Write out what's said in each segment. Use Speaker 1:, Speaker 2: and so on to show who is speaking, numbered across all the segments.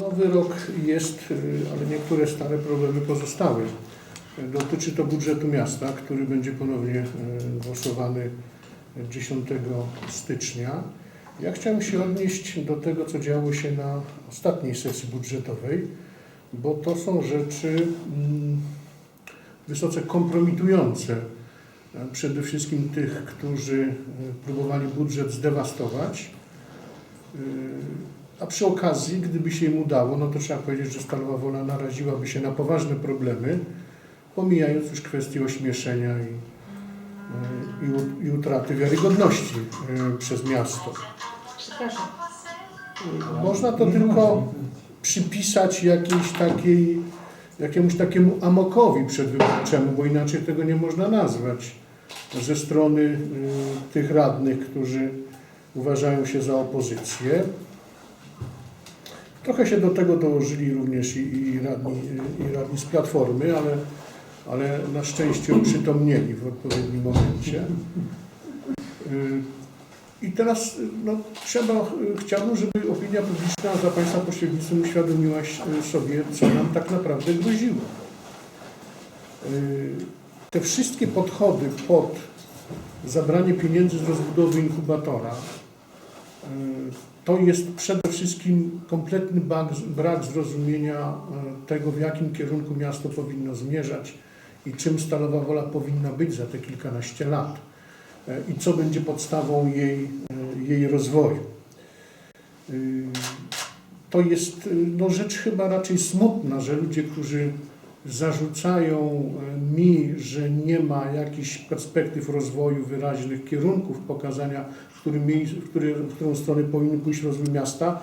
Speaker 1: no wyrok jest, y, ale niektóre stare problemy pozostały. Dotyczy to budżetu miasta, który będzie ponownie y, głosowany 10 stycznia. Ja chciałem się odnieść do tego, co działo się na ostatniej sesji budżetowej, bo to są rzeczy mm, wysoce kompromitujące e, przede wszystkim tych, którzy e, próbowali budżet zdewastować. A przy okazji, gdyby się im udało, no to trzeba powiedzieć, że Stalowa Wola naraziłaby się na poważne problemy, pomijając już kwestię ośmieszenia i, e, i, i utraty wiarygodności e, przez miasto.
Speaker 2: Przepraszam.
Speaker 1: Można to tylko przypisać jakiejś takiej, jakiemuś takiemu amokowi przedwyborczemu, bo inaczej tego nie można nazwać, ze strony y, tych radnych, którzy uważają się za opozycję. Trochę się do tego dołożyli również i, i, radni, i radni z Platformy, ale, ale na szczęście uprzytomnieli w odpowiednim momencie. Y, i teraz no, trzeba, y, chciałbym, żeby opinia publiczna za Państwa pośrednictwem uświadomiła y, sobie, co nam tak naprawdę groziło. Te wszystkie podchody pod zabranie pieniędzy z rozbudowy inkubatora to jest przede wszystkim kompletny brak, brak zrozumienia y, tego, w jakim kierunku miasto powinno zmierzać i czym Stalowa Wola powinna być za te kilkanaście lat e, i co będzie podstawą jej, e, jej rozwoju. To jest no, rzecz chyba raczej smutna, że ludzie, którzy zarzucają e, mi, że nie ma jakichś perspektyw rozwoju wyraźnych kierunków pokazania, w, którym w, który, w którą stronę powinien pójść rozwój miasta,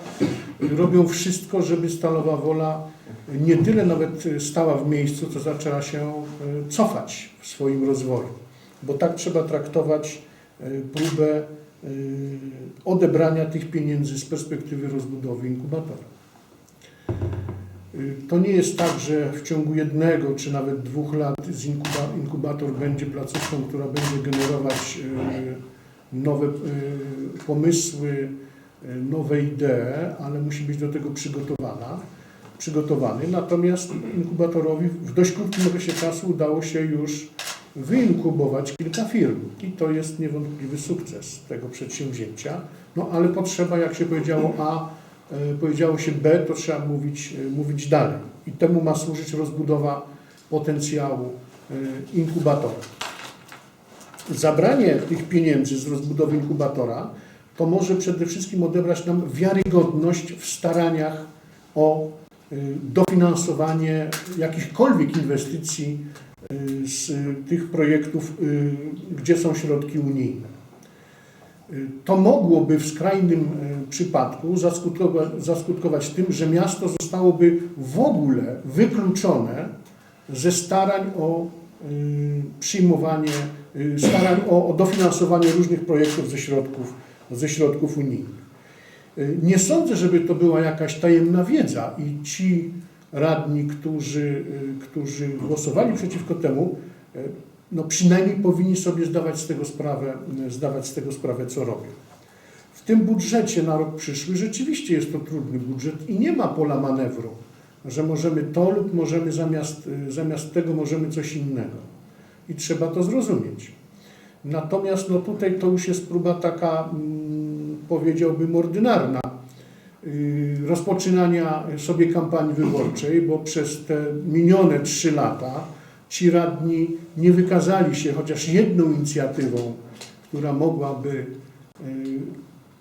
Speaker 1: robią wszystko, żeby Stalowa Wola nie tyle nawet stała w miejscu, co zaczęła się y, cofać w swoim rozwoju bo tak trzeba traktować y, próbę odebrania tych pieniędzy z perspektywy rozbudowy inkubatora. Y, To nie jest tak, że w ciągu jednego czy nawet dwóch lat z inkuba, inkubator będzie placówką, która będzie generować y, nowe y, pomysły, nowe idee, ale musi być do tego przygotowana, przygotowany. Natomiast inkubatorowi w dość krótkim okresie czasu udało się już wyinkubować kilka firm i to jest niewątpliwy sukces tego przedsięwzięcia. No ale potrzeba, jak się powiedziało A, powiedziało się B, to trzeba mówić, e, mówić dalej. I temu ma służyć rozbudowa potencjału e, inkubatora. Zabranie tych pieniędzy z rozbudowy inkubatora to może przede wszystkim odebrać nam wiarygodność w staraniach o dofinansowanie jakichkolwiek inwestycji z tych projektów, gdzie są środki unijne. Y, To mogłoby w skrajnym y, przypadku zaskutkować, zaskutkować tym, że miasto zostałoby w ogóle wykluczone ze starań o y, przyjmowanie, starań o, o dofinansowanie różnych projektów ze środków, ze środków unijnych. Nie sądzę, żeby to była jakaś tajemna wiedza i ci radni, którzy, którzy głosowali przeciwko temu, no przynajmniej powinni sobie zdawać z tego sprawę, zdawać z tego sprawę, co robią. W tym budżecie na rok przyszły rzeczywiście jest to trudny budżet i nie ma pola manewru, że możemy to lub możemy zamiast, zamiast tego możemy coś innego. I trzeba to zrozumieć. Natomiast no tutaj to już jest próba taka, mm, powiedziałbym, ordynarna y, rozpoczynania sobie kampanii wyborczej, bo przez te minione trzy lata ci radni nie wykazali się chociaż jedną inicjatywą, która mogłaby y,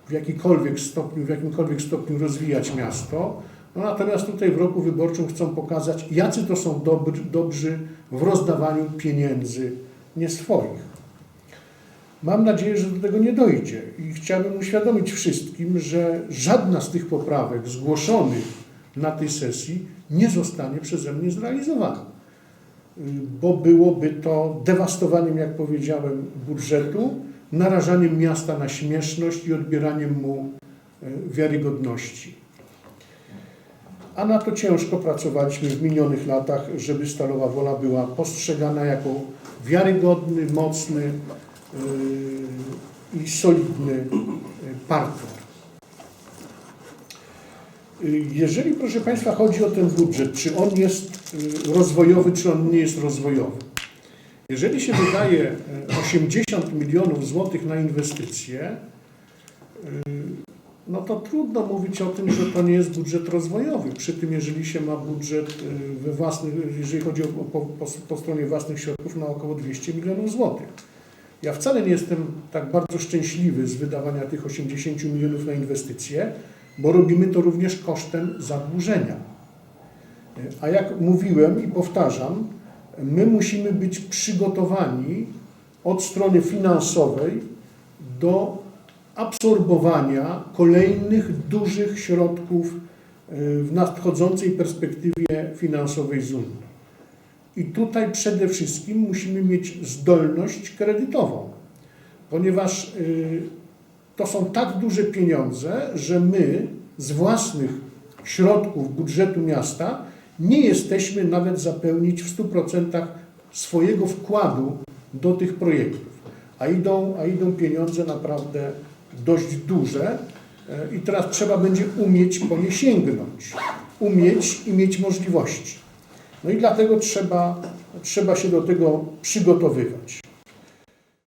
Speaker 1: w jakikolwiek stopniu, w jakimkolwiek stopniu rozwijać miasto. No natomiast tutaj w roku wyborczym chcą pokazać, jacy to są dobrzy, dobrzy w rozdawaniu pieniędzy nie swoich. Mam nadzieję, że do tego nie dojdzie i chciałbym uświadomić wszystkim, że żadna z tych poprawek zgłoszonych na tej sesji nie zostanie przeze mnie zrealizowana, bo byłoby to dewastowaniem, jak powiedziałem, budżetu, narażaniem miasta na śmieszność i odbieraniem mu y, wiarygodności. A na to ciężko pracowaliśmy w minionych latach, żeby Stalowa Wola była postrzegana jako wiarygodny, mocny yy, i solidny yy, partner. Y, Jeżeli, proszę Państwa, chodzi o ten budżet, czy on jest y, rozwojowy, czy on nie jest rozwojowy. Jeżeli się wydaje y, 80 milionów złotych na inwestycje, y, no to trudno mówić o tym, że to nie jest budżet rozwojowy. Przy tym, jeżeli się ma budżet y, we własnych, jeżeli chodzi o po, po, po stronie własnych środków na około 200 milionów złotych. Ja wcale nie jestem tak bardzo szczęśliwy z wydawania tych 80 milionów na inwestycje, bo robimy to również kosztem zadłużenia. A jak mówiłem i powtarzam, my musimy być przygotowani od strony finansowej do absorbowania kolejnych dużych środków y, w nadchodzącej perspektywie finansowej z Unii. I tutaj przede wszystkim musimy mieć zdolność kredytową, ponieważ y, to są tak duże pieniądze, że my z własnych środków budżetu miasta nie jesteśmy nawet zapełnić w 100% swojego wkładu do tych projektów. A idą, a idą pieniądze naprawdę dość duże e, i teraz trzeba będzie umieć po nie sięgnąć, umieć i mieć możliwości. No i dlatego trzeba, trzeba się do tego przygotowywać.